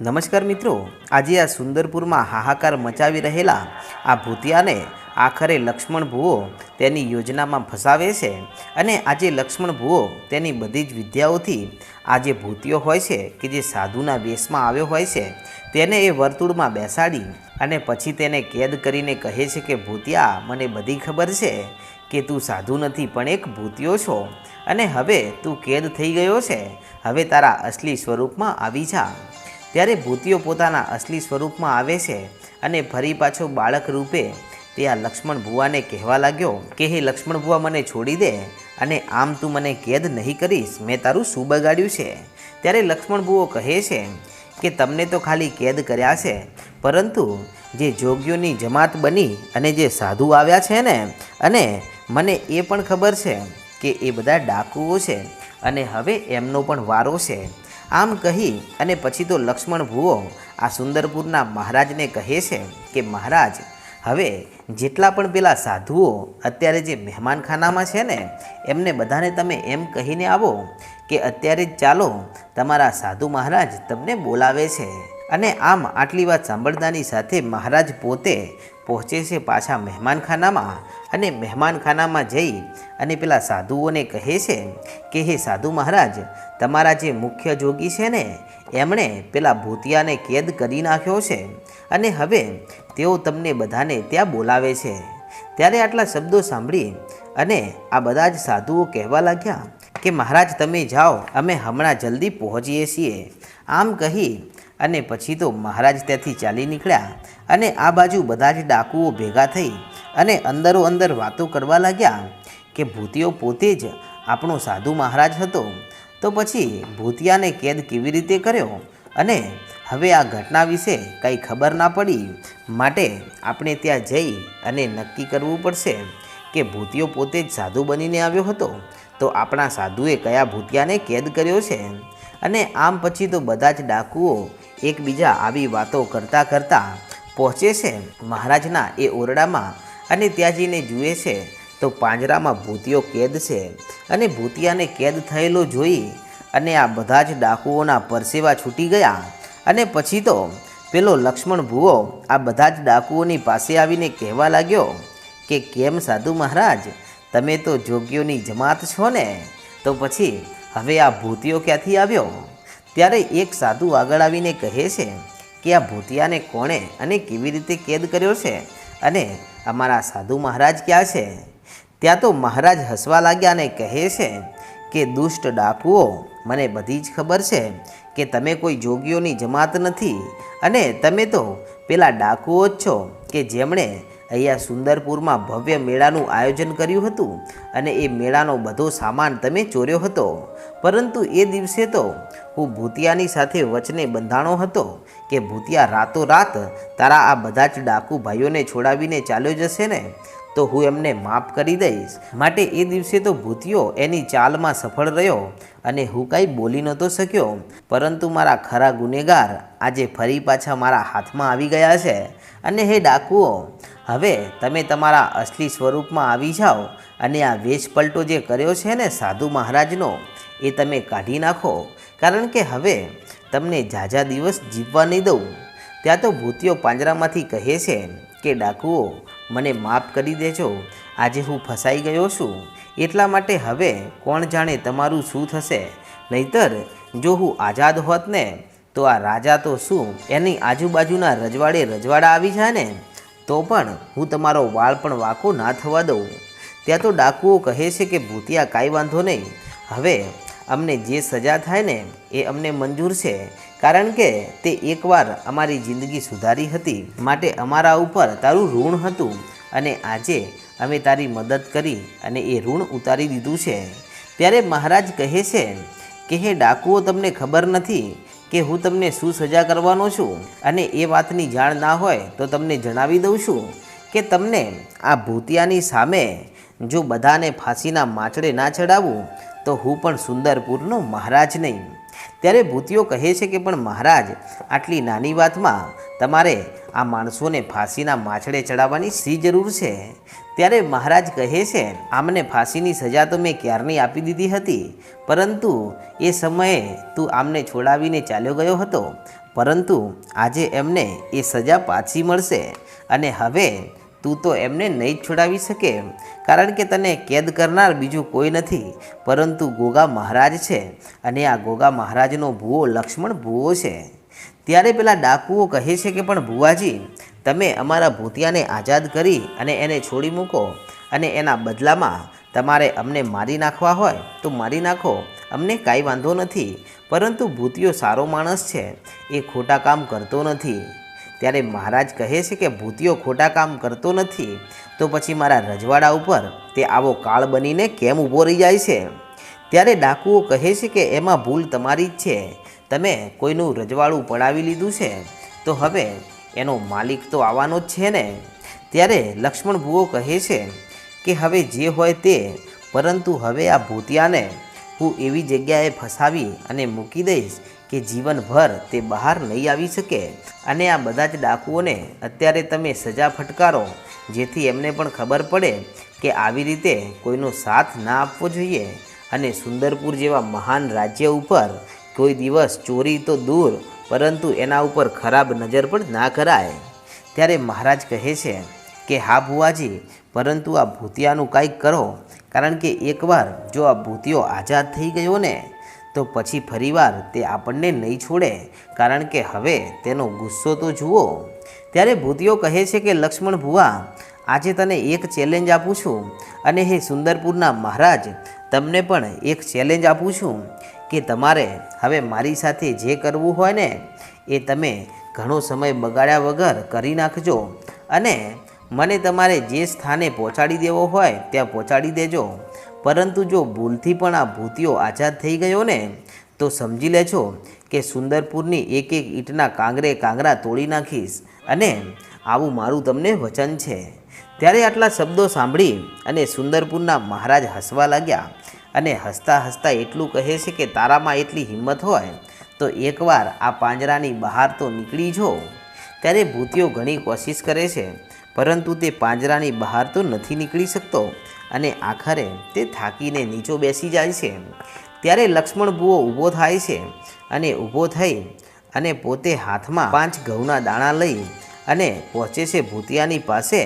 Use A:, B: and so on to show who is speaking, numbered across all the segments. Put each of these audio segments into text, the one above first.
A: નમસ્કાર મિત્રો, આજે આ સુંદરપુરમાં હાહાકાર મચાવી રહેલા આ ભૂતિયાને આખરે લક્ષ્મણ ભુવો તેની યોજનામાં ફસાવે છે અને આજે લક્ષ્મણ ભુવો તેની બધી જ વિદ્યાઓથી આ જે ભૂતિયો હોય છે કે જે સાધુના વેશમાં આવ્યો હોય છે, તેને એ વર્તુળમાં બેસાડી અને પછી તેને કેદ કરીને કહે છે કે, ભૂતિયા, મને બધી ખબર છે કે તું સાધુ નથી, પણ એક ભૂતિયો છો અને હવે તું કેદ થઈ ગયો છે. હવે તારા અસલી સ્વરૂપમાં આવી જા. ત્યારે ભૂતિઓ પોતાના અસલી સ્વરૂપમાં આવે છે અને ફરી પાછો બાળક રૂપે તે આ લક્ષ્મણ ભુવાને કહેવા લાગ્યો કે, હે લક્ષ્મણ ભુવા, મને છોડી દે અને આમ તું મને કેદ નહીં કરીશ. મેં તારું શું બગાડ્યું છે? ત્યારે લક્ષ્મણ ભુવો કહે છે કે, તમને તો ખાલી કેદ કર્યા છે, પરંતુ જે જોગીઓની જમાત બની અને જે સાધુ આવ્યા છે ને, અને મને એ પણ ખબર છે કે એ બધા ડાકુઓ છે અને હવે એમનો પણ વારો છે. આમ કહી અને પછી તો લક્ષ્મણ ભુવો આ સુંદરપુરના મહારાજને કહે છે કે, મહારાજ, હવે જેટલા પણ પેલા સાધુઓ અત્યારે જે મહેમાનખાનામાં છે ને, એમને બધાને તમે એમ કહીને આવો કે અત્યારે જ ચાલો, તમારા સાધુ મહારાજ તમને બોલાવે છે. અને આમ આટલી વાત સાંભળતાની સાથે મહારાજ પોતે પહોંચે છે પાછા મહેમાનખાનામાં અને મહેમાનખાનામાં જઈ અને પેલા સાધુઓને કહે છે કે, હે સાધુ મહારાજ તમારા જે મુખ્ય જોગી છે ને, એમણે પેલા ભૂતિયાને કેદ કરી નાખ્યો છે અને હવે તેઓ તમને બધાને ત્યાં બોલાવે છે. ત્યારે આટલા શબ્દો સાંભળી અને આ બધા જ સાધુઓ કહેવા લાગ્યા કે, મહારાજ, તમે જાઓ, અમે હમણાં જલ્દી પહોંચીએ છીએ. આમ કહી અને પછી તો મહારાજ ત્યાંથી ચાલી નીકળ્યા અને આ બાજુ બધા જ ડાકુઓ ભેગા થઈ અને અંદરો અંદર વાતો કરવા લાગ્યા કે ભૂતિઓ પોતે જ આપણો સાધુ મહારાજ હતો. તો પછી ભૂતિયાને કેદ કેવી રીતે કર્યો? અને હવે આ ઘટના વિશે કંઈ ખબર ના પડી માટે આપણે ત્યાં જઈ અને નક્કી કરવું પડશે કે ભૂતિયો પોતે જ સાધુ બનીને આવ્યો હતો. તો આપણા સાધુએ કયા ભૂતિયાને કેદ કર્યો છે? અને આમ પછી તો બધા જ ડાકુઓ એકબીજા આવી વાતો કરતાં કરતાં પહોંચે છે મહારાજના એ ઓરડામાં અને ત્યાં જઈને જુએ છે તો પાંજરામાં ભૂતિયો કેદ છે અને ભૂતિયાને કેદ થયેલો જોઈ અને આ બધા જ ડાકુઓના પરસેવા છૂટી ગયા. અને પછી તો પેલો લક્ષ્મણ ભુવો આ બધા જ ડાકુઓની પાસે આવીને કહેવા લાગ્યો કે કેમ સાધુ મહારાજ, તમે તો જોગીઓની જમાત છો ને? તો પછી હવે આ ભૂતિયો ક્યાંથી આવ્યો? ત્યારે એક સાધુ આગળ આવીને કહે છે કે આ ભૂતિયાને કોણે અને કેવી રીતે કેદ કર્યો છે અને અમારા સાધુ મહારાજ ક્યાં છે? ત્યાં તો મહારાજ હસવા લાગ્યા અને કહે છે કે, દુષ્ટ ડાકુઓ, મને બધી જ ખબર છે કે તમે કોઈ જોગીઓની જમાત નથી અને તમે તો પેલા ડાકુઓ જ છો કે જેમણે અહીંયા સુંદરપુરમાં ભવ્ય મેળાનું આયોજન કર્યું હતું અને એ મેળાનો બધો સામાન તમે ચોર્યો હતો. પરંતુ એ દિવસે તો હું ભૂતિયાની સાથે વચને બંધાણો હતો કે ભૂતિયા રાતોરાત તારા આ બધા જ ડાકુ ભાઈઓને છોડાવીને ચાલ્યો જશે ને? તો હું એમને માફ કરી દઈશ. માટે એ દિવસે તો ભૂતિયો એની ચાલમાં સફળ રહ્યો અને હું કાંઈ બોલી નહોતો શક્યો. પરંતુ મારા ખરા ગુનેગાર આજે ફરી પાછા મારા હાથમાં આવી ગયા છે. અને હે ડાકુઓ, હવે તમે તમારા અસલી સ્વરૂપમાં આવી જાઓ અને આ વેશ પલટો જે કર્યો છે ને સાધુ મહારાજનો, એ તમે કાઢી નાખો. કારણ કે હવે તમને ઝાઝા દિવસ જીવવા નહીં દઉં. ત્યાં તો ભૂતિયો પાંજરામાંથી કહે છે કે, ડાકુઓ મને માફ કરી દેજો. આજે હું ફસાઈ ગયો છું. એટલા માટે હવે કોણ જાણે તમારું શું થશે? નહીતર, જો હું આઝાદ હોત ને, તો આ રાજા તો શું એની આજુબાજુના રજવાડે રજવાડા આવી જાય ને? તો પણ હું તમારો વાળ પણ વાંકો ના થવા દઉં. ત્યાં તો ડાકુઓ કહે છે કે ભૂતિયા કાંઈ વાંધો નહીં. હવે અમને જે સજા થાય ને, એ અમને મંજૂર છે. કારણ કે તે એકવાર અમારી જિંદગી સુધારી હતી. માટે અમારા ઉપર તારું ઋણ હતું અને આજે અમે તારી મદદ કરી અને એ ઋણ ઉતારી દીધું છે. ત્યારે મહારાજ કહે છે કે, હે ડાકુઓ, તમને ખબર નથી કે હું તમને શું સજા કરવાનો છું? અને એ વાતની જાણ ના હોય તો તમને જણાવી દઉં છું કે તમને આ ભૂતિયાની સામે જો બધાને ફાંસીના માછડે ના ચડાવું તો હું પણ સુંદરપુરનો મહારાજ નહીં. ત્યારે ભૂતિયો કહે છે કે, પણ મહારાજ, આટલી નાની વાતમાં તમારે આ માણસોને ફાંસીના માછડે ચડાવવાની શી જરૂર છે? ત્યારે મહારાજ કહે છે, આમને ફાંસીની સજા તો મેં ક્યારની આપી દીધી હતી? પરંતુ એ સમયે તું આમને છોડાવીને ચાલ્યો ગયો હતો. પરંતુ આજે એમને એ સજા પાછી મળશે. અને હવે તું તો એમને નહીં છોડાવી શકે, કારણ કે તને કેદ કરનાર બીજું કોઈ નથી, પરંતુ ગોગા મહારાજ છે અને આ ગોગા મહારાજનો ભૂવો લક્ષ્મણ ભૂવો છે. ત્યારે પેલા ડાકુઓ કહે છે કે પણ ભુવાજી, તમે અમારા ભૂતિયાને આઝાદ કરી અને એને છોડી મૂકો અને એના બદલામાં તમારે અમને મારી નાખવા હોય તો મારી નાખો, અમને કાંઈ વાંધો નથી, પરંતુ ભૂતિયો સારો માણસ છે, એ ખોટા કામ કરતો નથી. ત્યારે મહારાજ કહે છે કે ભૂતિયો ખોટા કામ કરતો નથી. તો પછી મારા રજવાડા ઉપર તે આવો કાળ બનીને કેમ ઊભો રહી જાય છે? ત્યારે ડાકુઓ કહે છે કે એમાં ભૂલ તમારી જ છે. તમે કોઈનું રજવાડું પડાવી લીધું છે. તો હવે એનો માલિક તો આવવાનો જ છે ને? ત્યારે લક્ષ્મણ ભૂઓ કહે છે કે હવે જે હોય તે, પરંતુ હવે આ ભૂતિયાને હું એવી જગ્યાએ ફસાવી અને મૂકી દઈશ કે જીવનભર તે બહાર નહીં આવી શકે? અને આ બધા જ ડાકુઓને અત્યારે તમે સજા ફટકારો, જેથી એમને પણ ખબર પડે કે આવી રીતે કોઈનો સાથ ના આપવો જોઈએ. અને સુંદરપુર જેવા મહાન રાજ્ય ઉપર કોઈ દિવસ ચોરી તો દૂર, પરંતુ એના ઉપર ખરાબ નજર પણ ના કરાય. ત્યારે મહારાજ કહે છે કે, હા ભુવાજી, પરંતુ આ ભૂતિયાનું કાંઈક કરો. કારણ કે એકવાર જો આ ભૂતિયો આઝાદ થઈ ગયો ને તો પછી ફરીવાર તે આપણને નહીં છોડે, કારણ કે હવે તેનો ગુસ્સો તો જુઓ. ત્યારે ભૂતિયો કહે છે કે, લક્ષ્મણ ભુવા, આજે તને એક ચેલેન્જ આપું છું. અને હે સુંદરપુરના મહારાજ, તમને પણ એક ચેલેન્જ આપું છું કે તમારે હવે મારી સાથે જે કરવું હોય ને, એ તમે ઘણો સમય બગાડ્યા વગર કરી નાખજો. અને મને તમારે જે સ્થાને પહોંચાડી દેવો હોય, ત્યાં પહોંચાડી દેજો. પરંતુ જો ભૂલથી પણ આ ભૂતિયો આઝાદ થઈ ગયો ને, તો સમજી લેજો કે સુંદરપુરની એક એક ઈંટના કાંગરે કાંગરા તોડી નાખીશ અને આવું મારું તમને વચન છે. ત્યારે આટલા શબ્દો સાંભળી અને સુંદરપુરના મહારાજ હસવા લાગ્યા અને હસતા હસતા એટલું કહે છે કે તારામાં એટલી હિંમત હોય, તો એકવાર આ પાંજરાની બહાર તો નીકળી જો. ત્યારે ભૂતિયો ઘણી કોશિશ કરે છે, પરંતુ તે પાંજરાની બહાર તો નથી નીકળી શકતો. અને આખરે તે થાકીને નીચો બેસી જાય છે. ત્યારે લક્ષ્મણ બુઓ ઊભો થાય છે અને ઊભો થઈ અને પોતે હાથમાં પાંચ ઘઉંના દાણા લઈ અને પહોંચે છે ભૂતિયાની પાસે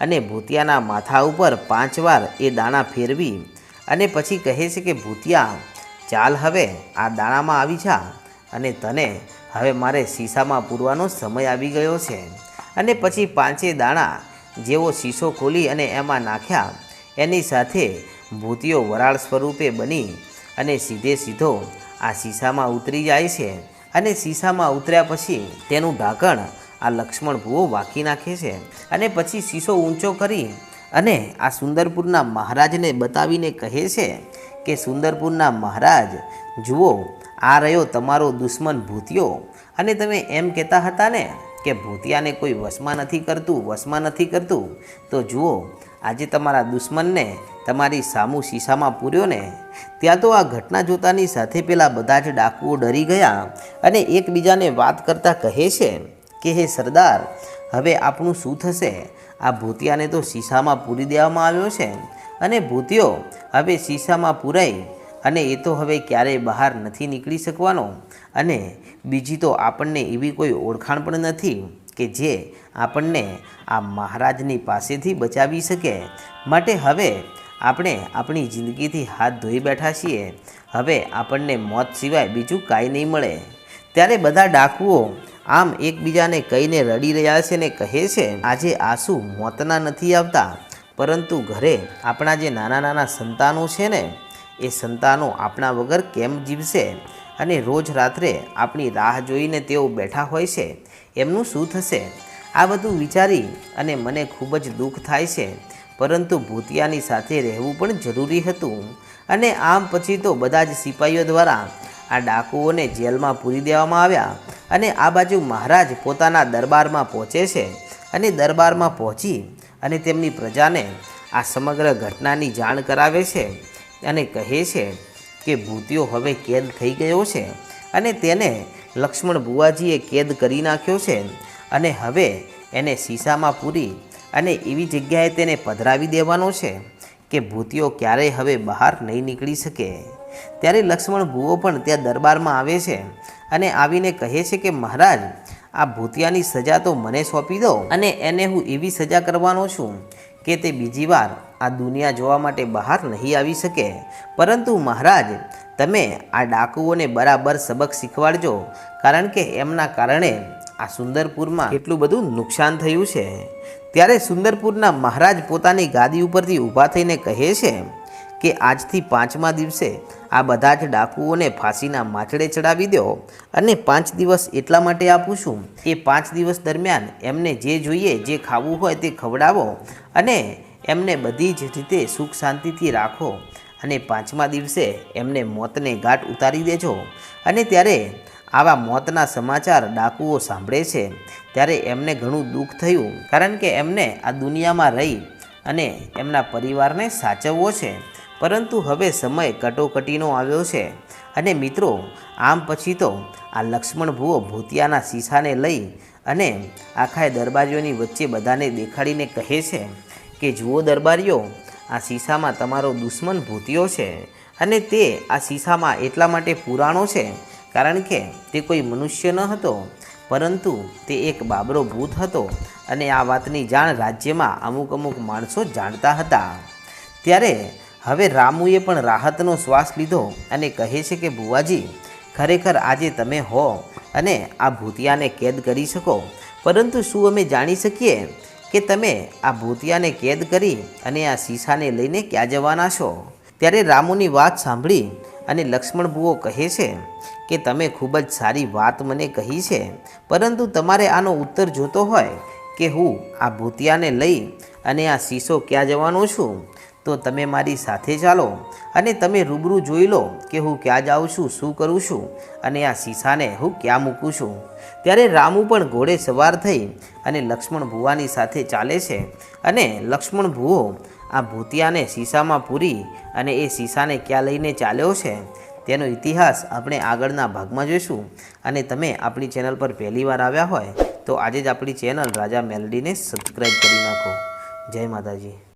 A: અને ભૂતિયાના માથા ઉપર પાંચ વાર એ દાણા ફેરવી અને પછી કહે છે કે, ભૂતિયા, ચાલ હવે, આ દાણામાં આવી જા અને તને હવે મારે શીશામાં પૂરવાનો સમય આવી ગયો છે. અને પછી પાંચે દાણા જેવો શીશો ખોલી અને એમાં નાખ્યા એની સાથે ભૂતિયો વરાળ સ્વરૂપે બની અને સીધે સીધો આ શીશામાં ઉતરી જાય છે અને શીશામાં ઉતર્યા પછી તેનું ઢાંકણ આ લક્ષ્મણ ભૂવો વાંકી નાખે છે અને પછી શીશો ઊંચો કરી અને આ સુંદરપુરના મહારાજને બતાવીને કહે છે કે, સુંદરપુરના મહારાજ, જુઓ, આ રહ્યો તમારો દુશ્મન ભૂતિયો અને તમે એમ કહેતા હતા ને કે ભૂતિયાને કોઈ વશમાં નથી કરતું, વશમાં નથી કરતું, તો જુઓ, આજે તમારા દુશ્મનને, તમારી સામુ શીશામાં પૂર્યો ને, ત્યાં તો આ ઘટના જોતાની સાથે પેલા બધા જ ડાકુઓ ડરી ગયા અને એકબીજાને વાત કરતાં કહે છે કે, હે સરદાર, હવે આપણું શું થશે? આ ભૂતિયાને તો શીશામાં પૂરી દેવામાં આવ્યો છે. અને ભૂતિયો, હવે શીશામાં પૂરાઈ અને એ તો હવે ક્યારેય બહાર નથી નીકળી શકવાનો. અને બીજી તો આપણને એવી કોઈ ઓળખાણ પણ નથી કે જે આપણને આ મહારાજની પાસેથી બચાવી શકે. માટે હવે આપણે આપણી જિંદગીથી હાથ ધોઈ બેઠા છીએ. હવે આપણને મોત સિવાય બીજું કાંઈ નહીં મળે. ત્યારે બધા ડાકુઓ આમ એકબીજાને કહીને રડી રહ્યા છે ને કહે છે, આજે આંસુ મોતના નથી આવતા. પરંતુ ઘરે આપણા જે નાના નાના સંતાનો છે ને, એ સંતાનો આપણા વગર કેમ જીવશે? અને રોજ રાત્રે આપણી રાહ જોઈને તેઓ બેઠા હોય છે, એમનું શું થશે? આ બધું વિચારી અને મને ખૂબ જ દુઃખ થાય છે. પરંતુ ભૂતિયાની સાથે રહેવું પણ જરૂરી હતું. અને આમ પછી તો બધા જ સિપાહીઓ દ્વારા આ ડાકુઓને જેલમાં પૂરી દેવામાં આવ્યા અને આ બાજુ મહારાજ પોતાના દરબારમાં પહોંચે છે અને દરબારમાં પહોંચી અને તેમની પ્રજાને આ સમગ્ર ઘટનાની જાણ કરાવે છે અને કહે છે કે ભૂતિયો હવે કેદ થઈ ગયો છે અને તેને લક્ષ્મણ બુવાજીએ કેદ કરી નાખ્યો છે અને હવે એને શીશામાં પૂરી અને એવી જગ્યાએ તેને પધરાવી દેવાનો છે કે ભૂતિયો ક્યારેય હવે બહાર નહીં નીકળી શકે. ત્યારે લક્ષ્મણ ભુવો પણ ત્યાં દરબારમાં આવે છે અને આવીને કહે છે કે, મહારાજ, આ ભૂતિયાની સજા તો મને સોંપી દો અને એને હું એવી સજા કરવાનો છું કે તે બીજી વાર આ દુનિયા જોવા માટે બહાર નહીં આવી શકે. પરંતુ મહારાજ, તમે આ ડાકુઓને બરાબર સબક શીખવાડજો, કારણ કે એમના કારણે આ સુંદરપુરમાં કેટલું બધું નુકસાન થયું છે. ત્યારે સુંદરપુરના મહારાજ પોતાની ગાદી ઉપરથી ઊભા થઈને કહે છે કે આજથી પાંચમા દિવસે આ બધા જ ડાકુઓને ફાંસીના માછડે ચડાવી દો અને પાંચ દિવસ એટલા માટે આપું છું કે પાંચ દિવસ દરમિયાન એમને જે જોઈએ, જે ખાવું હોય તે ખવડાવો અને એમને બધી જ રીતે સુખ શાંતિથી રાખો અને પાંચમા દિવસે એમને મોતને ગાંઠ ઉતારી દેજો. અને ત્યારે આવા મોતના સમાચાર ડાકુઓ સાંભળે છે. ત્યારે એમને ઘણું દુઃખ થયું કારણ કે એમને આ દુનિયામાં રહી અને એમના પરિવારને સાચવવો છે. પરંતુ હવે સમય કટોકટીનો આવ્યો છે અને મિત્રો, આમ પછી તો આ લક્ષ્મણ ભૂવો ભૂતિયાના શીશાને લઈ અને આખા દરબારીઓની વચ્ચે બધાને દેખાડીને કહે છે કે, જુઓ દરબારીઓ, આ શીશામાં તમારો દુશ્મન ભૂતિયો છે અને તે આ શીશામાં એટલા માટે પુરાણો છે કારણ કે તે કોઈ મનુષ્ય ન હતો, પરંતુ તે એક બાબરો ભૂત હતો અને આ વાતની જાણ રાજ્યમાં અમુક અમુક માણસો જાણતા હતા. ત્યારે હવે રામુએ પણ રાહતનો શ્વાસ લીધો અને કહે છે કે ભુવાજી ખરેખર આજે તમે હો અને આ ભૂતિયાને કેદ કરી શકો. પરંતુ શું અમે જાણી શકીએ કે તમે આ ભૂતિયાને કેદ કરી અને આ શીશાને લઈને ક્યાં જવાના છો? ત્યારે રામુની વાત સાંભળી અને લક્ષ્મણ ભુવો કહે છે કે, તમે ખૂબ જ સારી વાત મને કહી છે, પરંતુ તમારે આનો ઉત્તર જોતો હોય કે હું આ ભૂતિયાને લઈ અને આ શીશો ક્યાં જવાનો છું? તો તમે મારી સાથે ચાલો અને તમે રૂબરૂ જોઈ લો કે હું ક્યાં જાઉં છું, શું કરું છું અને આ શીશાને હું ક્યાં મૂકું છું. ત્યારે રામુ પણ ઘોડે સવાર થઈ અને લક્ષ્મણ ભુવાની સાથે ચાલે છે અને લક્ષ્મણ ભુવો આ ભૂતિયાને શીશામાં પૂરી અને એ શીશાને ક્યાં લઈને ચાલ્યો છે, તેનો ઇતિહાસ આપણે આગળના ભાગમાં જોઈશું. અને તમે આપણી ચેનલ પર પહેલી વાર આવ્યા હોય તો આજે જ આપણી ચેનલ રાજા મેલડીને સબસ્ક્રાઈબ કરી નાખો. જય માતાજી.